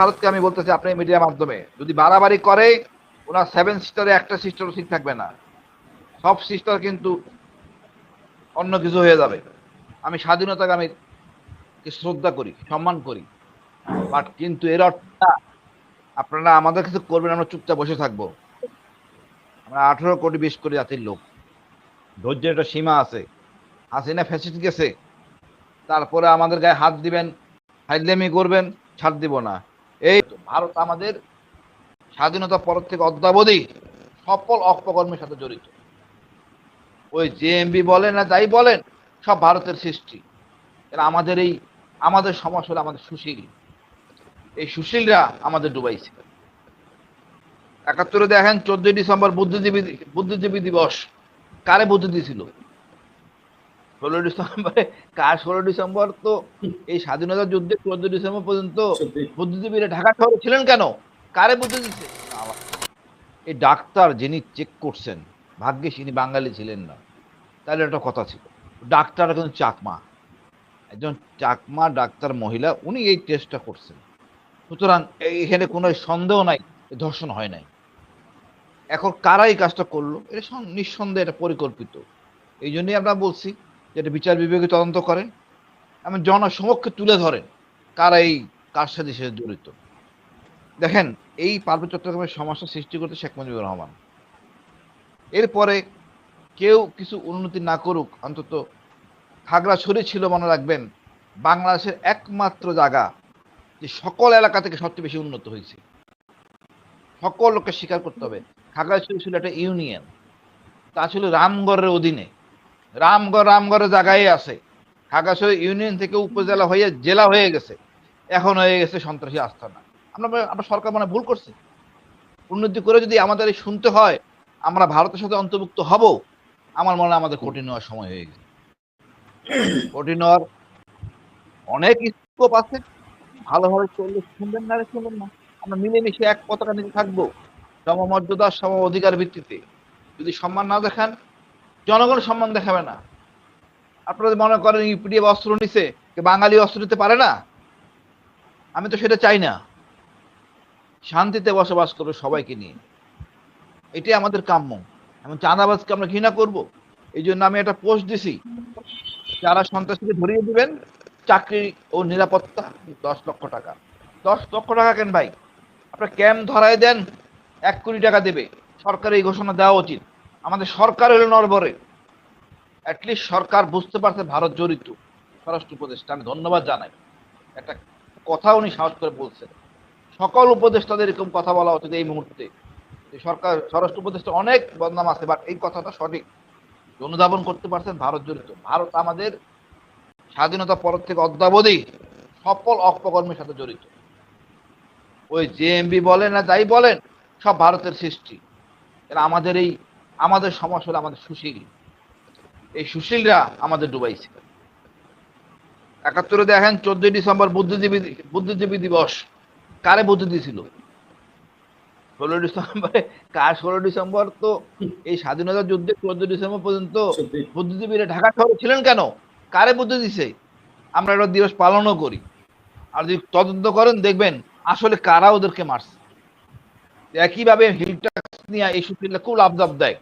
ভারতকে আমি বলতেছি আপনি মিডিয়ার মাধ্যমে। যদি বাড়াবাড়ি করে ওনার সেভেন সিস্টারে একটা সিস্টারও ঠিক থাকবে না। সব সিস্টার কিন্তু অন্য কিছু হয়ে যাবে। আমি স্বাধীনতাকে আমি শ্রদ্ধা করি সম্মান করি। বাট কিন্তু এর অর্থ না, আপনারা আমাদের কিছু করবেন আমরা চুপচাপ বসে থাকব। আমরা আঠেরো কোটি বিশ কোটি জাতির লোক। ধৈর্যের একটা সীমা আছে। হাসিনা ফ্যাসিস্ট গেছে। তারপরে আমাদের গায়ে হাত দিবেন হাইলেমি করবেন ছাড় দিব না। এই ভারত আমাদের স্বাধীনতা পর থেকে অদ্যাবধি সফল অপকর্মের সাথে জড়িত। ওই জেএমবি বলেন না যাই বলেন, সব ভারতের সৃষ্টি। আমাদের এই, আমাদের সমস্যা হলো আমাদের সুশীল। এই সুশীলরা আমাদের ডুবাইছে। একাত্তরে দেখেন, চোদ্দই ডিসেম্বর বুদ্ধিজীবী বুদ্ধিজীবী দিবস। কারে বুদ্ধি দিয়েছিল ষোলো ডিসেম্বরে কার ষোলো ডিসেম্বর? তো এই স্বাধীনতা যুদ্ধে চোদ্দ ডিসেম্বর পর্যন্ত বুদ্ধিজীবীরা ঢাকা শহরে ছিলেন কেন? কারে বুদ্ধি দিচ্ছে এই ডাক্তার যিনি চেক করছেন ভাগ্যে ইনি বাঙালি ছিলেন না। তাহলে একটা কথা ছিল ডাক্তার কিন্তু চাকমা। একজন চাকমা ডাক্তার মহিলা উনি এই টেস্টটা করছেন। সুতরাং এখানে কোনো সন্দেহ নাই ধর্ষণ হয় নাই। এখন কারা এই কাজটা করল? এটা নিঃসন্দেহে এটা পরিকল্পিত। এই জন্যই আমরা বলছি যে এটা বিচার বিভাগে তদন্ত করেন এবং জনসমক্ষে তুলে ধরেন কারা এই কার সাথে জড়িত। দেখেন, এই পার্বত্য চট্টগ্রামের সমস্যা সৃষ্টি করতে শেখ মুজিবুর রহমান। এরপরে কেউ কিছু উন্নতি না করুক, অন্তত খাগড়াছড়ি ছিল মনে রাখবেন, বাংলাদেশের একমাত্র জায়গা যে সকল এলাকা থেকে সবচেয়ে বেশি উন্নত হয়েছে। সকল লোককে স্বীকার করতে হবে। খাগড়াছড়ি ছিল একটা ইউনিয়ন, তা ছিল রামগড়ের অধীনে। রামগড় রামগড়ের জায়গায় আছে। খাগড়াছড়ি ইউনিয়ন থেকে উপজেলা হয়ে জেলা হয়ে গেছে। এখন হয়ে গেছে সন্ত্রাসী আস্থানা আমরা আমরা সরকার মানে ভুল করছে। উন্নতি করে যদি আমাদের শুনতে হয়, আমরা ভারতের সাথে অন্তর্ভুক্ত হব, আমার মনে আমাদের কঠিন নেওয়ার সময় হয়ে গেছে। কঠিন নেওয়ার অনেক স্কোপ আছে। ভালোভাবে চললে শুনবেন না শুনবেন না। আমরা মিলেমিশে এক পতাকা নিতে থাকব। সমমর্যাদা সম অধিকার ভিত্তিতে। যদি সম্মান না দেখান জনগণ সম্মান দেখাবে না। আপনারা মনে করেন ইউপিডিএফ অস্ত্র নিছে বাঙালি অস্ত্র নিতে পারে না? আমি তো সেটা চাই না। শান্তিতে বসবাস করবে সবাইকে নিয়ে। এটাই আমাদের কাম্য। এমন চাঁদাবাজকে আমরা ঘৃণা করব। এই জন্য আমি একটা পোস্ট দিছি। যারা সন্ত্রাসীকে ধরিয়ে দিবেন, চাকরি ও নিরাপত্তা, দশ লক্ষ টাকা। দশ লক্ষ টাকা কেন ভাই? আপনার ক্যাম্প ধরায় দেন, এক কোটি টাকা দেবে। সরকার এই ঘোষণা দেওয়া উচিত। আমাদের সরকার হলো নরবরে। অ্যাটলিস্ট সরকার বুঝতে পারছে ভারত জড়িত। স্বরাষ্ট্র উপদেষ্টা, আমি ধন্যবাদ জানাই। একটা কথা উনি সাহস করে বলছেন। সকল উপদেষ্টাদের এরকম কথা বলা উচিত এই মুহূর্তে। সরকার, স্বরাষ্ট্র উপদেষ্টা অনেক বদনাম আছে বাট এই কথাটা সঠিক। অনুধাবন করতে পারছেন ভারত জড়িত। ভারত আমাদের স্বাধীনতা পর থেকে অদ্যাবধি সফল অপকর্মের সাথে জড়িত। ওই জেএমবি বলেন না যাই বলেন, সব ভারতের সৃষ্টি। আমাদের এই আমাদের সমস্যা হলো আমাদের সুশীল। এই সুশীলরা আমাদের ডুবাইছে একাত্তরে দেখেন চোদ্দই ডিসেম্বর বুদ্ধিজীবী বুদ্ধিজীবী দিবস। কারে বুদ্ধি দিয়েছিল ষোলো ডিসেম্বরে কার ষোলো ডিসেম্বর? তো এই স্বাধীনতা যুদ্ধে চোদ্দ ডিসেম্বর পর্যন্ত বুদ্ধিজীবীরা ঢাকা শহরে ছিলেন কেন? কারে বুদ্ধি দিছে? আমরা একটা দিবস পালনও করি। আর যদি তদন্ত করেন দেখবেন আসলে কারা ওদেরকে মারছে? একইভাবে হিলটাক্স নিয়ে এই সুশীলরা খুব লাভ লাভ দেয়।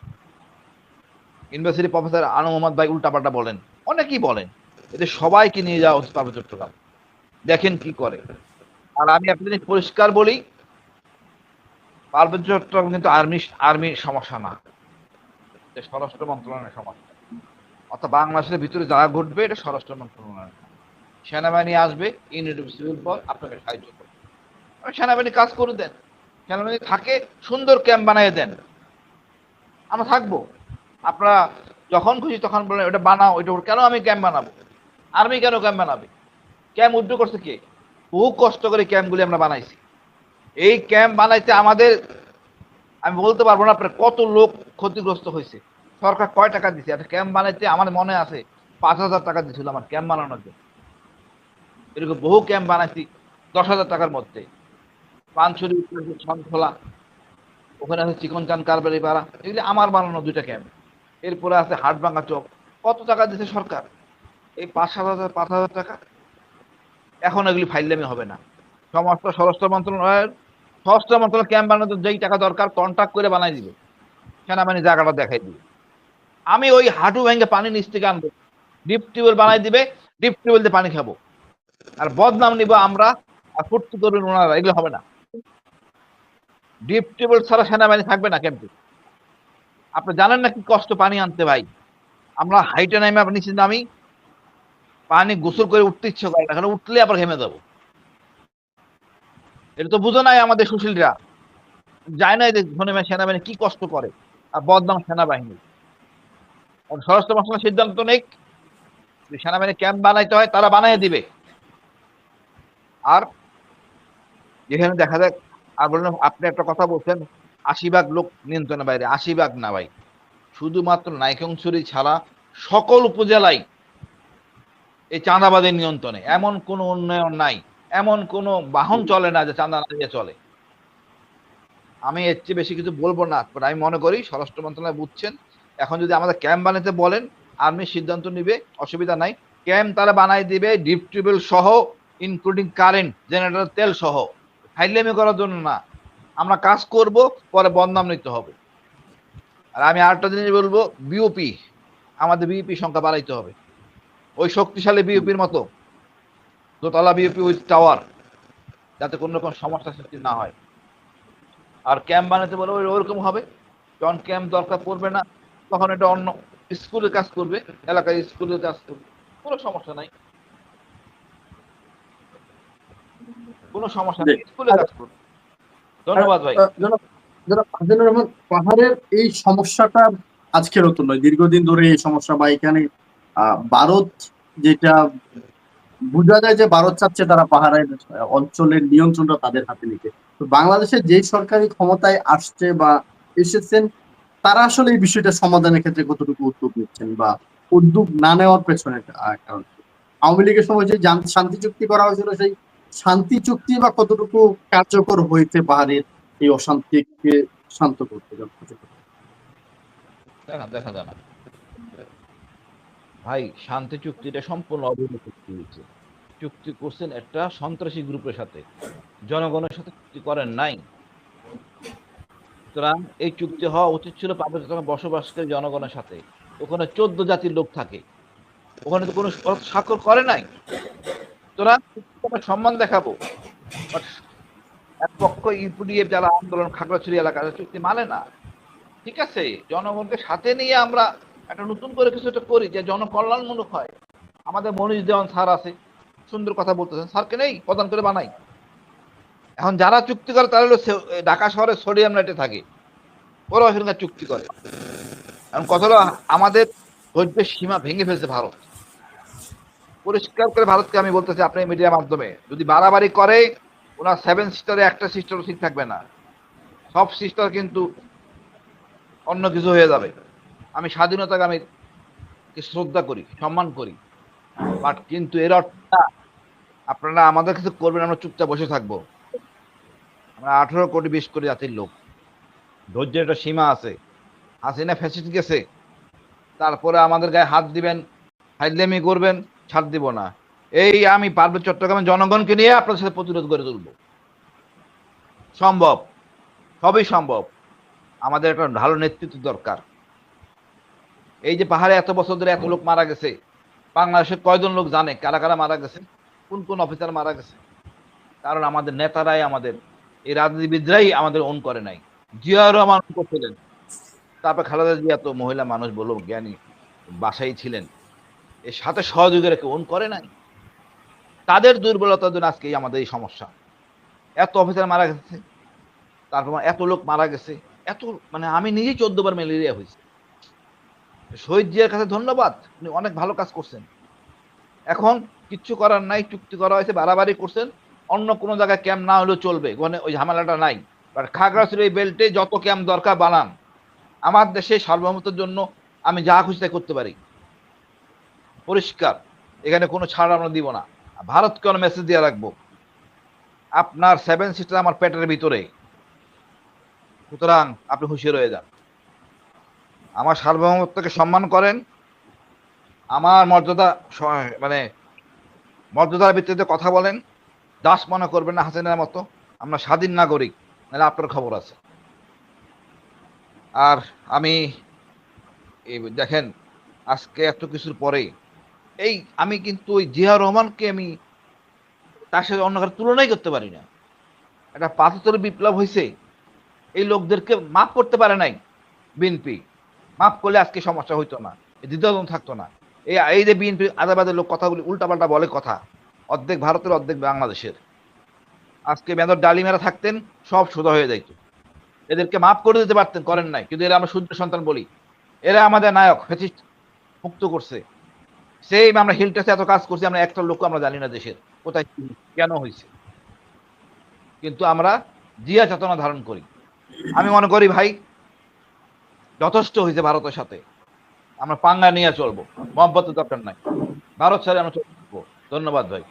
ইউনিভার্সিটি প্রফেসর আনু মোহাম্মদ ভাই উল্টাপাল্টা বলেন। অনেকেই বলেন এদের সবাইকে নিয়ে যাওয়া উচিত পার্বত্য চট্টগ্রাম। দেখেন কি করে। আর আমি আপনাদের পরিষ্কার বলি পার্বত্য চট্টগ্রাম কিন্তু আর্মি আর্মির সমস্যা না। স্বরাষ্ট্র মন্ত্রণালয়ের সমস্যা। অর্থাৎ বাংলাদেশের ভিতরে যা ঘটবে, এটা স্বরাষ্ট্র মন্ত্রণালয় সেনাবাহিনী আসবে, ইউনিট সিভিল ফোর্স আপনাকে সাহায্য করবে। সেনাবাহিনী কাজ করে দেন। সেনাবাহিনী থাকে, সুন্দর ক্যাম্প বানিয়ে দেন। আমরা থাকব। আপনারা যখন খুশি তখন বলেন ওটা বানাও ওইটা কেন আমি ক্যাম্প বানাবো? আর্মি কেন ক্যাম্প বানাবে? ক্যাম্প উদ্যোগ করছে কে? বহু কষ্ট করে ক্যাম্পগুলি আমরা বানাইছি। এই ক্যাম্প বানাইতে আমাদের, আমি বলতে পারব না আপনার কত লোক ক্ষতিগ্রস্ত হয়েছে। সরকার কয় টাকা দিছে? একটা ক্যাম্প বানাইতে আমার মনে আছে পাঁচ হাজার টাকা দিয়েছিল আমার ক্যাম্প বানানোর জন্য। এরকম বহু ক্যাম্প বানাইছি দশ হাজার টাকার মধ্যে। পানছড়ি খোলা ওখানে আছে চিকন চান, কারবারি পাড়া, এগুলি আমার বানানো দুইটা ক্যাম্প এরপরে আছে হাটভাঙ্গা চক। কত টাকা দিছে সরকার? এই পাঁচ সাত হাজার, পাঁচ হাজার টাকা? এখন এগুলি ফাইললামি হবে না। সমস্ত স্বরাষ্ট্র মন্ত্রণালয়ের, স্বরাষ্ট্র মন্ত্রণালয় ক্যাম্প বানানোর যেই টাকা দরকার কন্ট্যাক্ট করে বানাই দিবে। সেনাবাহিনী জায়গাটা দেখাই দিবে। আমি ওই হাঁটু ভেঙে পানি নিচ থেকে আনব। ডিপ টিউবওয়েল বানাই দিবে ডিপ টিউবওয়েল দিয়ে পানি খাব। আর বদনাম নিব আমরা আর ফুর্তি করবেন ওনারা, এগুলো হবে না। ডিপ টিউবওয়েল ছাড়া সেনাবাহিনী থাকবে না ক্যাম্পে আপনি জানেন না কি কষ্ট পানি আনতে ভাই? আমরা হাইটে নামে আপনি নিচে নামি পানি গোসল করে উঠতে ইচ্ছে করে না, কারণ উঠলে আবার ঘেমে যাব। এটা তো বুঝো নাই আমাদের সুশীলরা। যায় না যে সেনাবাহিনী কি কষ্ট করে। আর বদনাম সেনাবাহিনী। স্বরাষ্ট্র মন্ত্রণালয় সিদ্ধান্ত নেই যে সেনাবাহিনী ক্যাম্প বানাইতে হয়, তারা বানিয়ে দিবে। আর যেখানে দেখা যায় আর বললাম আপনি একটা কথা বলছেন, আশি ভাগ লোক নিয়ন্ত্রণের বাইরে, আশি ভাগ না ভাই। শুধুমাত্র নাইকংছড়ি ছাড়া সকল উপজেলায় এই চাঁদাবাদের নিয়ন্ত্রণে, এমন কোনো উন্নয়ন নাই, এমন কোনো বাহন চলে না যে চাঁদা না দিয়ে চলে। আমি এর চেয়ে বেশি কিছু বলব না আমি মনে করি স্বরাষ্ট্র মন্ত্রণালয় বুঝছেন, এখন যদি আমাদের ক্যাম্প বানাতে বলেন, আর্মি সিদ্ধান্ত নিবে, অসুবিধা নাই। ক্যাম্প তারা বানাই দিবে, ডিপ টিউবওয়েল সহ ইনক্লুডিং কারেন্ট জেনারেটর তেল সহ। ফাইলেমি করার জন্য না। আমরা কাজ করব, পরে বদনাম নিতে হবে। আর আমি আরেকটা জিনিস বলব বিওপি আমাদের বিওপি সংখ্যা বাড়াইতে হবে। ওই শক্তিশালী বিওপির মতো, দোতলা বিওপি উইথ টাওয়ার যাতে কোনো রকম সমস্যা সৃষ্টি না হয়। আর ক্যাম্প বানাতে বলে ওই ওরকম হবে, যখন ক্যাম্প দরকার পড়বে না, তখন এটা অন্য স্কুলে কাজ করবে এলাকায় স্কুলে কাজ করবে, কোনো সমস্যা নাই। কোনো সমস্যা নেই। স্কুলে কাজ করবে ধন্যবাদ ভাই। জনাব জনাব রহমান পাহাড়ের এই সমস্যাটা আজকে নতুন নয়। দীর্ঘদিন ধরে এই সমস্যা বা এখানে ভারত যেটা বোঝা যায় যে ভারত চাচ্ছে তারা পাহাড়ের অঞ্চলের নিয়ন্ত্রণটা তাদের হাতে নিতে। তো বাংলাদেশের যেই সরকারি ক্ষমতায় আসছে বা এসেছেন তারা আসলে এই বিষয়টা সমাধানের ক্ষেত্রে কতটুকু উদ্যোগ নিচ্ছেন বা উদ্যোগ না নেওয়ার পেছনে কারণ। আওয়ামী লীগের সময় যে শান্তি চুক্তি করা হয়েছিল সেই শান্তি চুক্তি বা কতটুকু কার্যকর হয়েছে পাহাড়ের এই অশান্তিকে শান্ত করতে দেখা যায় না। ভাই, শান্তি চুক্তিটা সম্পূর্ণ চুক্তি হয়েছে। চুক্তি করছেন একটা সন্ত্রাসী গ্রুপের সাথে। জনগণের সাথে চুক্তি করেন নাই। সুতরাং এই চুক্তি হওয়া উচিত ছিল পার্বত্য বসবাসকারী জনগণের সাথে। ওখানে চোদ্দ জাতির লোক থাকে। ওখানে তো কোনো স্বাক্ষর করে নাই। সম্মান দেখাবো। But এক পক্ষ ইউপিডিএফ যারা আন্দোলন খাগড়াছড়ি এলাকার চুক্তি মানে না। ঠিক আছে? জনগণকে সাথে নিয়ে আমরা একটা নতুন করে কিছু একটা করি যে জনকল্যাণমূলক হয়। আমাদের মনীষ দেওয়ান স্যার আছে, সুন্দর কথা বলতেছেন। স্যারকে নেই, প্রদান করে বানাই। এখন যারা চুক্তি করে তারা হলো ঢাকা শহরে সোডিয়াম লাইটে থাকে। ওরা সেখানে চুক্তি করে। এখন কথাটা আমাদের ধৈর্যের সীমা ভেঙে ফেলছে ভারত। পরিষ্কার করে ভারতকে আমি বলতেছি আপনি মিডিয়ার মাধ্যমে। যদি বাড়াবাড়ি করে ওনার সেভেন সিস্টারে একটা সিস্টারও ঠিক থাকবে না সব সিস্টার কিন্তু অন্য কিছু হয়ে যাবে। আমি স্বাধীনতাকে আমি শ্রদ্ধা করি সম্মান করি। বাট কিন্তু এর অর্থ না, আপনারা আমাদের কিছু করবেন আমরা চুপচাপ বসে থাকব। আমরা আঠেরো কোটি বিশ কোটি জাতির লোক। ধৈর্যের একটা সীমা আছে। হাসিনা ফ্যাসিস্ট গেছে। তারপরে আমাদের গায়ে হাত দিবেন হাইলেমি করবেন। ছাড় দিব না। এই আমি পার্বত্য চট্টগ্রামের জনগণকে নিয়ে আপনাদের সাথে প্রতিরোধ করে তুলব। সম্ভব। সবই সম্ভব। আমাদের একটা ভালো নেতৃত্ব দরকার। এই যে পাহাড়ে এত বছর ধরে এত লোক মারা গেছে বাংলাদেশের কয়জন লোক জানে কারা কারা মারা গেছে, কোন কোন অফিসার মারা গেছে? কারণ আমাদের নেতারাই আমাদের, এই রাজনীতিবিদরাই আমাদের অন করে নাই। জিয়া রহমান করছিলেন। তারপর খালেদা জিয়া তো মহিলা মানুষ বলো জ্ঞানী বাসাই ছিলেন। এর সাথে সহযোগী রেখে ওন করে নাই। তাদের দুর্বলতার জন্য আজকে আমাদের এই সমস্যা। এত অফিসার মারা গেছে, তারপর এত লোক মারা গেছে, এত মানে আমি নিজেই চোদ্দ বার ম্যালেরিয়া হয়েছে। শহীদ জিয়ার কাছে ধন্যবাদ, উনি অনেক ভালো কাজ করছেন। এখন কিচ্ছু করার নাই, চুক্তি করা হয়েছে, বাড়াবাড়ি করছেন। অন্য কোনো জায়গায় ক্যাম্প না হলেও চলবে, ওখানে ওই ঝামেলাটা নাই। বাট খাগড়াছড়ি এই বেল্টে যত ক্যাম্প দরকার, বানান। আমার দেশে সার্বভৌমত্বের জন্য আমি যা খুশি তাই করতে পারি। পরিষ্কার। এখানে কোনো ছাড় আমরা দিব না। ভারতকে অনেক মেসেজ দিয়ে রাখব। আপনার সেভেন সিস্টার আমার পেটের ভিতরে। সুতরাং আপনি হুঁশিয়ার হয়ে যান। আমার সার্বভৌমত্বকে সম্মান করেন। আমার মর্যাদা মানে মর্যাদার ভিত্তিতে কথা বলেন। দাস মনে করবেন না হাসিনার মতো। আমরা স্বাধীন নাগরিক। নাহলে আপনার খবর আছে। আর আমি দেখেন, আজকে এত কিছুর পরে এই আমি কিন্তু ওই জিয়া রহমানকে আমি তার সাথে অন্য কারও তুলনাই করতে পারি না। একটা পাঁচাত্তর বিপ্লব হয়েছে এই লোকদেরকে মাফ করতে পারে নাই বিএনপি মাফ করলে আজকে সমস্যা হইতো না দ্বিধাদ্বন্দ্ব থাকতো না। এই এই যে বিএনপি আদাবাদের লোক কথাগুলি উল্টাপাল্টা বলে কথা, অর্ধেক ভারতের, অর্ধেক বাংলাদেশের। আজকে মেদর ডালিমেরা থাকতেন, সব সোজা হয়ে যাইত। এদেরকে মাফ করে দিতে পারতেন, করেন নাই। কিন্তু এরা আমরা সূর্য সন্তান বলি। এরা আমাদের নায়ক, ফেসিস্ট, মুক্ত করছে। সেই আমরা হিলটাসে এত কাজ করছি, আমরা একটা লোক আমরা জানি না দেশের। কোথায় কেন হয়েছে? কিন্তু আমরা জিয়া চেতনা ধারণ করি। আমি মনে করি ভাই, যথেষ্ট হয়েছে ভারতের সাথে। আমরা পাঙ্গা নিয়ে চলবো মহব্বতের দরকার নাই। ভারত ছাড়া আমরা চলবো। ধন্যবাদ ভাই।